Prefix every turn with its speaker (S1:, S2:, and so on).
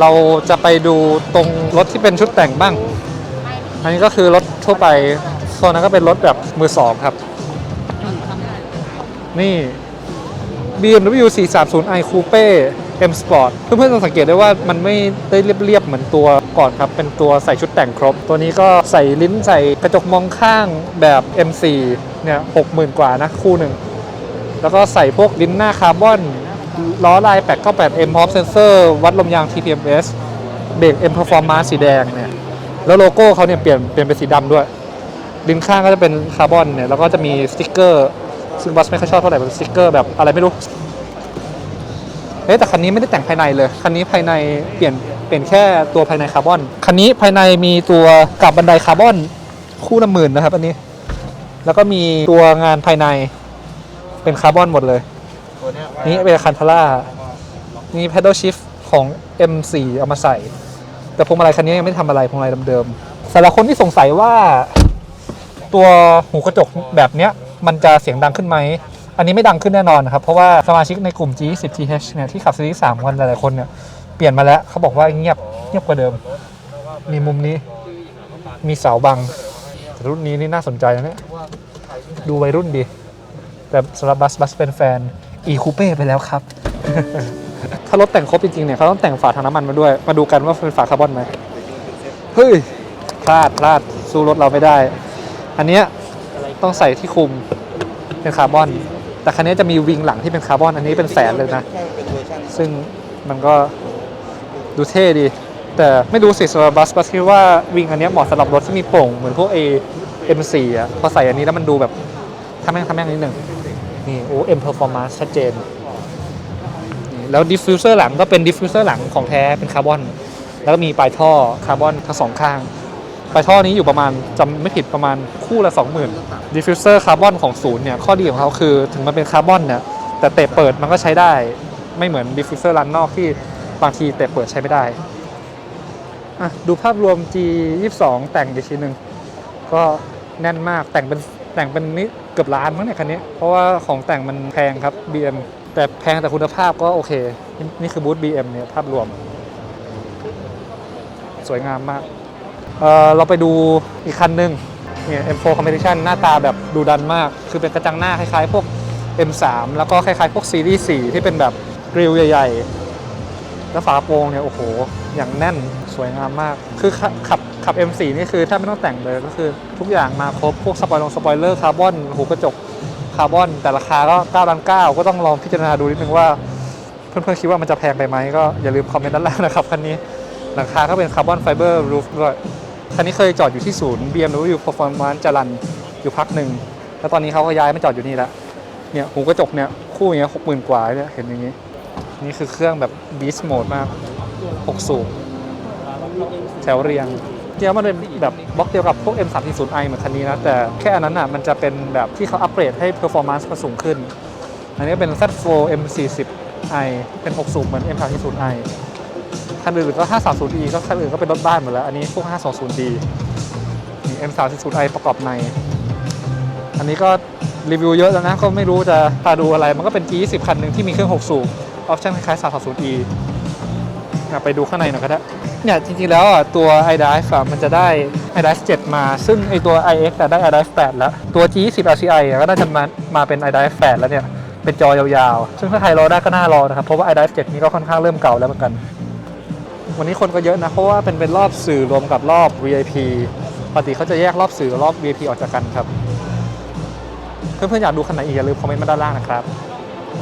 S1: เราจะไปดูตรงรถที่เป็นชุดแต่งบ้าง อันนี้ก็คือรถทั่วไปโซนนั้นก็เป็นรถแบบมือสองครับ นี่ BMW 430i Coupe M Sport เพื่อนๆต้องสังเกตได้ว่ามันไม่ได้เรียบๆเหมือนตัวก่อนครับ เป็นตัวใส่ชุดแต่งครบ ตัวนี้ก็ใส่ลิ้นใส่กระจกมองข้างแบบ M4 เนี่ย60,000กว่านะคู่หนึ่ง แล้วก็ใส่พวกลิ้นหน้าคาร์บอน ล้อลาย 898M พร้อมเซนเซอร์วัดลมยาง TPMS เบรก M Performance สีแดงเนี่ย แล้วโลโก้เขาเนี่ยเปลี่ยนเปลี่ยนเป็นสีดำด้วยลิ้นข้างก็จะเป็นคาร์บอนเนี่ย แล้วก็จะมีสติ๊กเกอร์ ซึ่งบัสไม่ค่อยชอบเท่าไหร่เป็นสติ๊กเกอร์แบบอะไรไม่รู้เอ๊แต่คันนี้ไม่ได้แต่งภายในเลย คันนี้ภายในเปลี่ยนเปลี่ยนแค่ตัวภายในคาร์บอน คันนี้ภายในมีตัวกับบันไดคาร์บอนคู่ละหมื่นนะครับอันนี้ แล้วก็มีตัวงานภายในเป็นคาร์บอนหมดเลย นี่เป็นคันทาร่านี่ pedal shift ของ M4 เอามาใส่ แต่พวงมาลัยคันนี้ยังไม่ทำอะไรพวงมาลัยเดิมๆสำหรับคนที่สงสัยว่า ตัวหูกระจกแบบเนี้ยมันจะเสียงดังขึ้นไหม อันนี้ไม่ดังขึ้นแน่นอนนะครับ เพราะว่าสมาชิกในกลุ่ม G10TH เนี่ยที่ขับซีรีส์3กันหลายๆคนเนี่ยเปลี่ยนมาแล้วเขาบอกว่าเงียบเงียบกว่าเดิม มีมุมนี้ มีเสาบังรุ่นนี้นี่น่าสนใจนะเนี่ยดูวัยรุ่นดี แต่สำหรับบัสบัสเป็นแฟน e coupe ไปแล้วครับ ถ้ารถแต่งครบจริงๆเนี่ยเขาต้องแต่งฝาถังน้ำมันมาด้วย มาดูกันว่าเป็นฝาคาร์บอนไหมเฮ้ยพลาดพลาดสู้รถเราไม่ได้ อันเนี้ยต้องใส่ที่คุมเป็นคาร์บอน แต่คันนี้จะมีวิงหลังที่เป็นคาร์บอน อันนี้เป็นแสนเลยนะ ซึ่งมันก็ดูเท่ดี แต่ไม่รู้สิสำหรับบัสบัสคิดว่าวิงอันเนี้ยเหมาะสำหรับรถที่มีโป่งเหมือนพวก A M4 อะพอใส่อันนี้แล้วมันดูแบบทำแม่งทำแม่งนิดหนึ่ง นี่โอ้ M Performance ชัดเจน แล้วดิฟฟิวเซอร์หลังก็เป็นดิฟฟิวเซอร์หลังของแท้เป็นคาร์บอน แล้วก็มีปลายท่อคาร์บอนทั้งสองข้าง ปลายท่อนี้อยู่ประมาณจำไม่ผิดประมาณคู่ละ 20,000ดิฟฟิวเซอร์คาร์บอนของศูนย์เนี่ยข้อดีของเขาคือถึงมันเป็นคาร์บอนเนี่ยแต่เตะเปิดมันก็ใช้ได้ไม่เหมือนดิฟฟิวเซอร์รันนอกที่บางทีเตะเปิดใช้ไม่ได้อะดูภาพรวม G22 แต่งอีกทีหนึ่งก็แน่นมากแต่งเป็นแต่งเป็นนี่ เกือบล้านมั้งเนี่ยคันนี้ เพราะว่าของแต่งมันแพงครับ BM แต่แพงแต่คุณภาพก็โอเค นี่คือบูธ BM เนี่ยภาพรวม สวยงามมากเออเราไปดูอีกคันหนึ่งเนี่ย M4 Competition หน้าตาแบบดูดันมาก คือเป็นกระจังหน้าคล้ายๆ พวก M3 แล้วก็คล้ายๆ พวกซีรีส์4ที่เป็นแบบกริลใหญ่ๆ แล้วฝากระโปรงเนี่ยโอ้โห อย่างแน่นสวยงามมาก คือขับขับ M4 นี่คือถ้าไม่ต้องแต่งเลยก็คือทุกอย่างมาครบพวกสปอยลงสปอยเลอร์คาร์บอนหูกระจกคาร์บอน แต่ราคาก็9ล้าน9ก็ต้องลองพิจารณาดูนิดนึงว่า เพื่อนๆคิดว่ามันจะแพงไปไหมก็อย่าลืมคอมเมนต์ด้านล่างนะครับคันนี้หลังคาก็เป็นคาร์บอนไฟเบอร์รูฟด้วยคันนี้เคยจอดอยู่ที่ศูนย์ BMW Performance จรันอยู่พักหนึ่งแล้วตอนนี้เขาก็ย้ายมาจอดอยู่นี่แล้วเนี่ยหูกระจกเนี่ยคู่อย่างเงี้ยหกหมื่นกว่าเนี่ยเห็นอย่างงี้ นี่คือเครื่องแบบ Beast Mode มาก 6 สูบแถวเรียงจริงๆมันเป็นแบบบล็อกเดียวกับพวก M340i เหมือนคันนี้นะ แต่แค่อันนั้นอะมันจะเป็นแบบที่เขาอัปเกรดให้ performance มันสูงขึ้น อันนี้เป็น Z4 M40i เป็น 6 สูบเหมือน M340i คันอื่นก็ 530e ก็คันอื่นก็เป็นรถบ้านหมดแล้ว อันนี้พวก 520d มี M340i ประกอบใน อันนี้ก็รีวิวเยอะแล้วนะ ก็ไม่รู้จะพาดูอะไร มันก็เป็น G20 คันหนึ่งที่มีเครื่อง 6 สูบ ออปชั่นคล้ายๆ 330e อะไปดูข้างในหน่อยก็ได้ เนี่ยจริงๆแล้วอะตัว iDrive อะมันจะได้ iDrive 7 มา ซึ่งไอตัว iX อะได้ iDrive 8 แล้ว ตัว G20 RCI อะก็น่าจะมามาเป็น iDrive 8 แล้วเนี่ย เป็นจอยาวๆ ซึ่งถ้าใครรอได้ก็น่ารอนะครับ เพราะว่า iDrive 7 นี้ก็ค่อนข้างเริ่มเก่าแล้วเหมือนกัน วันนี้คนก็เยอะนะ เพราะว่าเป็นเป็นรอบสื่อรวมกับรอบ VIP ปกติเขาจะแยกรอบสื่อกับรอบ VIP ออกจากกันครับ เพื่อนๆอยากดูคันไหนอีกอย่าลืมคอมเมนต์มาด้านล่างนะครับ